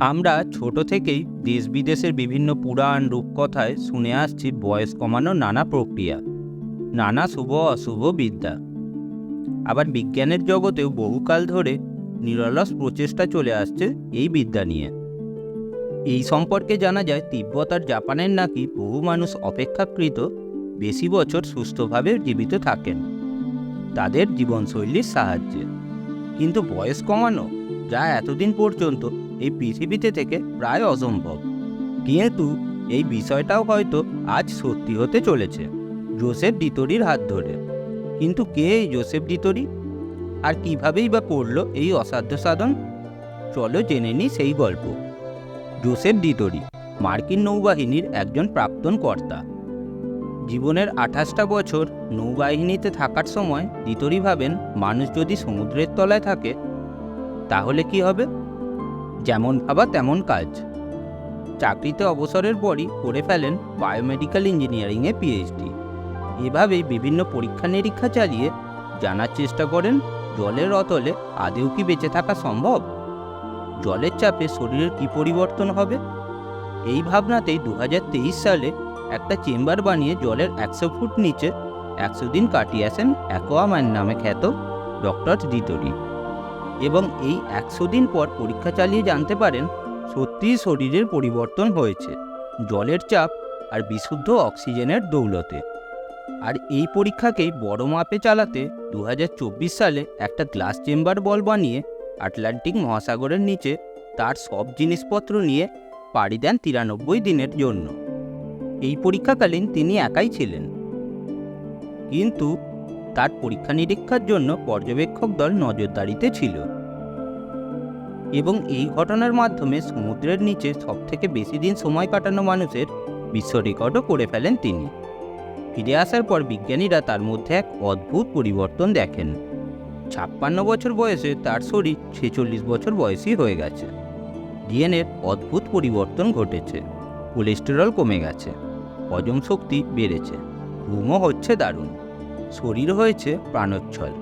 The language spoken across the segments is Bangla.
আমরা ছোট থেকেই দেশ বিদেশের বিভিন্ন পুরাণ রূপকথায় শুনে আসছি বয়স কমানোর নানা প্রক্রিয়া, নানা শুভ অশুভ বিদ্যা। আবার বিজ্ঞানের জগতেও বহুকাল ধরে নিরলস প্রচেষ্টা চলে আসছে এই বিদ্যা নিয়ে। এই সম্পর্কে জানা যায় তিব্বত আর জাপানের নাকি বহু মানুষ অপেক্ষাকৃত বেশি বছর সুস্থভাবে জীবিত থাকেন। তাদের জীবনশৈলীর সাহায্যে। কিন্তু বয়স কমানো যা এতদিন পর্যন্ত এই পৃথিবীতে থেকে প্রায় অসম্ভব। কিন্তু এই বিষয়টাও হয়তো আজ সত্যি হতে চলেছে, জোসেফ ডিতরির হাত ধরে। কিন্তু কে এই জোসেফ ডিতরি? আর কিভাবেই বা করল এই অসাধ্য সাধন? চলো জেনে নিই সেই গল্প। জোসেফ ডিতরি, মার্কিন নৌবাহিনীর একজন প্রাক্তন কর্তা। জীবনের আঠাশটা বছর নৌবাহিনীতে থাকার সময় ডিতরি ভাবেন, মানুষ যদি সমুদ্রের তলায় থাকে, তাহলে কি হবে? যেমন ভাবা তেমন কাজ। চাকরিতে অবসরের পরই করে ফেলেন বায়োমেডিক্যাল ইঞ্জিনিয়ারিংয়ে পিএইচডি এভাবেই বিভিন্ন পরীক্ষা নিরীক্ষা চালিয়ে জানার চেষ্টা করেন, জলের অতলে আদেও কি বেঁচে থাকা সম্ভব? জলের চাপে শরীরের কি পরিবর্তন হবে? এই ভাবনাতেই দু হাজার তেইশ সালে একটা চেম্বার বানিয়ে জলের একশো ফুট নিচে একশো দিন কাটিয়ে আসেন অ্যাকোয়াম্যান নামে খ্যাত ডক্টর ডিটোরি। এবং এই একশো দিন পর পরীক্ষা চালিয়ে জানতে পারেন সত্যিই শরীরের পরিবর্তন হয়েছে, জলের চাপ আর বিশুদ্ধ অক্সিজেনের দৌলতে। আর এই পরীক্ষাকেই বড় মাপে চালাতে দু হাজার চব্বিশ সালে একটা গ্লাস চেম্বার বল বানিয়ে আটলান্টিক মহাসাগরের নিচে তার সব জিনিসপত্র নিয়ে পাড়ি দেন তিরানব্বই দিনের জন্য। এই পরীক্ষাকালীন তিনি একাই ছিলেন। কিন্তু তার পরীক্ষা নিরীক্ষার জন্য পর্যবেক্ষক দল নজরদারিতে ছিল। এবং এই ঘটনার মাধ্যমে সমুদ্রের নিচে সবথেকে বেশি দিন সময় কাটানো মানুষের বিশ্ব রেকর্ডও করে ফেলেন তিনি। ফিরে আসার পর বিজ্ঞানীরা তার মধ্যে এক অদ্ভুত পরিবর্তন দেখেন। ছাপ্পান্ন বছর বয়সে তার শরীর ছেচল্লিশ বছর বয়সী হয়ে গেছে। ডিএনএর অদ্ভুত পরিবর্তন ঘটেছে। কোলেস্টেরল কমে গেছে। হজম শক্তি বেড়েছে। ঘুমও হচ্ছে দারুণ। শরীর হয়েছে প্রাণোচ্ছল।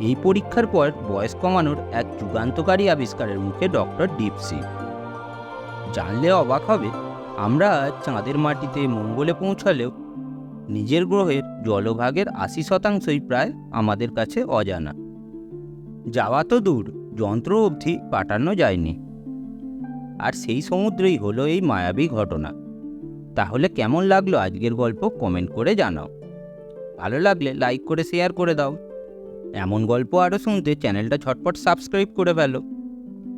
এই পরীক্ষার পর বয়স কমানোর এক যুগান্তকারী আবিষ্কারের মুখে ডক্টর ডিপসি। জানলে অবাক হবে, আমরা চাঁদের মাটিতে মঙ্গলে পৌঁছালেও নিজের গ্রহের জলভাগের আশি শতাংশই প্রায় আমাদের কাছে অজানা। যাওয়া তো দূর, যন্ত্র অবধি পাঠানো যায়নি। আর সেই সমুদ্রেই হলো এই মায়াবী ঘটনা। তাহলে কেমন লাগল আজকের গল্প কমেন্ট করে জানাও। ভালো লাগলে লাইক করে শেয়ার করে দাও। এমন গল্প আরও শুনতে চ্যানেলটা ঝটপট সাবস্ক্রাইব করে ফেলো।